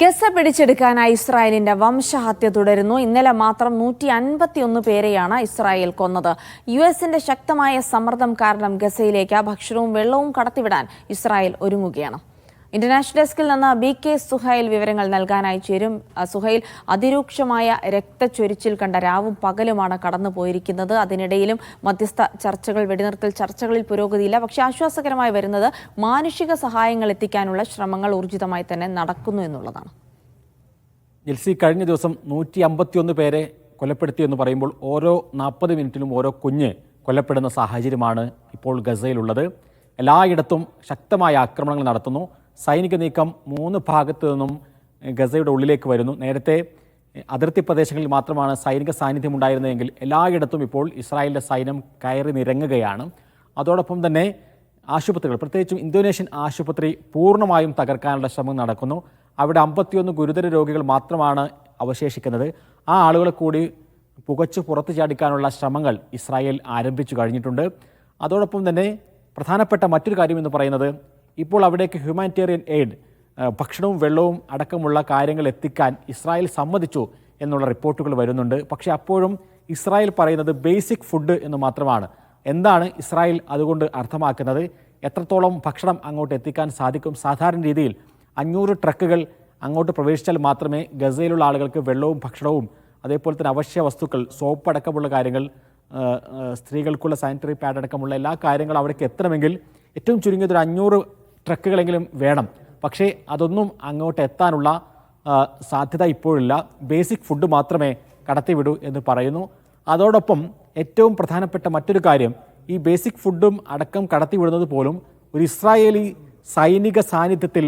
Gaza പിടിച്ചെടുക്കാനായി ഇസ്രായേലിന്റെ വംശഹത്യ തുടരുന്നു. ഇന്നലെ മാത്രം നൂറ്റി അൻപത്തിയൊന്ന് പേരെയാണ് ഇസ്രായേൽ കൊന്നത്. യു എസിന്റെ ശക്തമായ സമ്മർദ്ദം കാരണം ഗസയിലേക്ക് ഭക്ഷണവും വെള്ളവും കടത്തിവിടാൻ ഇസ്രായേൽ ഒരുങ്ങുകയാണ്. ഇന്റർനാഷണൽ ഡെസ്കിൽ നിന്ന് ബി കെ സുഹൈൽ വിവരങ്ങൾ നൽകാനായി ചേരും. സുഹൈൽ അതിരൂക്ഷമായ രക്തച്ചൊരിച്ചിൽ കണ്ട രാവും പകലുമാണ് കടന്നു പോയിരിക്കുന്നത്. അതിനിടയിലും മധ്യസ്ഥ ചർച്ചകൾ വെടിനിർത്തൽ ചർച്ചകളിൽ പുരോഗതിയില്ല. പക്ഷെ ആശ്വാസകരമായി വരുന്നത് മാനുഷിക സഹായങ്ങൾ എത്തിക്കാനുള്ള ശ്രമങ്ങൾ ഊർജിതമായി തന്നെ നടക്കുന്നു എന്നുള്ളതാണ്. ജിൽസി കഴിഞ്ഞ ദിവസം നൂറ്റി അമ്പത്തിയൊന്ന് പേരെ കൊലപ്പെടുത്തി എന്ന് പറയുമ്പോൾ ഓരോ നാൽപ്പത് മിനിറ്റിലും ഓരോ കുഞ്ഞ് കൊല്ലപ്പെടുന്ന സാഹചര്യമാണ് ഇപ്പോൾ ഗസയിലുള്ളത്. എല്ലായിടത്തും ശക്തമായ ആക്രമണങ്ങൾ നടത്തുന്നു. സൈനിക നീക്കം മൂന്ന് ഭാഗത്തു നിന്നും ഗസയുടെ ഉള്ളിലേക്ക് വരുന്നു. നേരത്തെ അതിർത്തി പ്രദേശങ്ങളിൽ മാത്രമാണ് സൈനിക സാന്നിധ്യം ഉണ്ടായിരുന്നതെങ്കിൽ എല്ലായിടത്തും ഇപ്പോൾ ഇസ്രായേലിന്റെ സൈന്യം കയറി നിരങ്ങുകയാണ്. അതോടൊപ്പം തന്നെ ആശുപത്രികൾ പ്രത്യേകിച്ചും ഇന്തോനേഷ്യൻ ആശുപത്രി പൂർണമായും തകർക്കാനുള്ള ശ്രമം നടക്കുന്നു. അവിടെ അമ്പത്തിയൊന്ന് ഗുരുതര രോഗികൾ മാത്രമാണ് അവശേഷിക്കുന്നത്. ആ ആളുകളെ കൂടി പുകച്ചു പുറത്തു ചാടിക്കാനുള്ള ശ്രമങ്ങൾ ഇസ്രായേൽ ആരംഭിച്ചു കഴിഞ്ഞിട്ടുണ്ട്. അതോടൊപ്പം തന്നെ പ്രധാനപ്പെട്ട മറ്റൊരു കാര്യം എന്ന് പറയുന്നത് ഇപ്പോൾ അവിടേക്ക് ഹ്യൂമാനിറ്റേറിയൻ എയ്ഡ് ഭക്ഷണവും വെള്ളവും അടക്കമുള്ള കാര്യങ്ങൾ എത്തിക്കാൻ ഇസ്രായേൽ സമ്മതിച്ചു എന്നുള്ള റിപ്പോർട്ടുകൾ വരുന്നുണ്ട്. പക്ഷേ അപ്പോഴും ഇസ്രായേൽ പറയുന്നത് ബേസിക് ഫുഡ് എന്ന് മാത്രമാണ്. എന്താണ് ഇസ്രായേൽ അതുകൊണ്ട് അർത്ഥമാക്കുന്നത്? എത്രത്തോളം ഭക്ഷണം അങ്ങോട്ട് എത്തിക്കാൻ സാധിക്കും? സാധാരണ രീതിയിൽ അഞ്ഞൂറ് ട്രക്കുകൾ അങ്ങോട്ട് പ്രവേശിച്ചാൽ മാത്രമേ ഗസയിലുള്ള ആളുകൾക്ക് വെള്ളവും ഭക്ഷണവും അതേപോലെ തന്നെ അവശ്യ വസ്തുക്കൾ സോപ്പ് അടക്കമുള്ള കാര്യങ്ങൾ സ്ത്രീകൾക്കുള്ള സാനിറ്ററി പാഡ് അടക്കമുള്ള എല്ലാ കാര്യങ്ങളും അവിടേക്ക് എത്തണമെങ്കിൽ ഏറ്റവും ചുരുങ്ങിയത് ഒരു അഞ്ഞൂറ് ട്രക്കുകളെങ്കിലും വേണം. പക്ഷേ അതൊന്നും അങ്ങോട്ട് എത്താനുള്ള സാധ്യത ഇപ്പോഴില്ല. ബേസിക് ഫുഡ് മാത്രമേ കടത്തിവിടൂ എന്ന് പറയുന്നു. അതോടൊപ്പം ഏറ്റവും പ്രധാനപ്പെട്ട മറ്റൊരു കാര്യം ഈ ബേസിക് ഫുഡും അടക്കം കടത്തിവിടുന്നത് പോലും ഒരു ഇസ്രായേലി സൈനിക സാന്നിധ്യത്തിൽ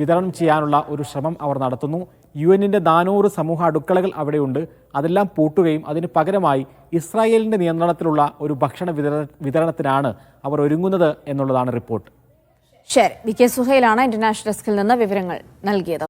വിതരണം ചെയ്യാനുള്ള ഒരു ശ്രമം അവർ നടത്തുന്നു. യു എന്നിന്റെ നാനൂറ് സമൂഹ അടുക്കളകൾ അവിടെയുണ്ട്. അതെല്ലാം പൂട്ടുകയും അതിന് പകരമായി ഇസ്രായേലിന്റെ നിയന്ത്രണത്തിലുള്ള ഒരു ഭക്ഷണ വിതരണ വിതരണത്തിനാണ് അവർ ഒരുങ്ങുന്നത് എന്നുള്ളതാണ് റിപ്പോർട്ട്. ശരി. വി കെ സുഹൈലാണ് ഇന്റർനാഷണൽ ഡെസ്കിൽ നിന്ന് വിവരങ്ങൾ നൽകിയത്.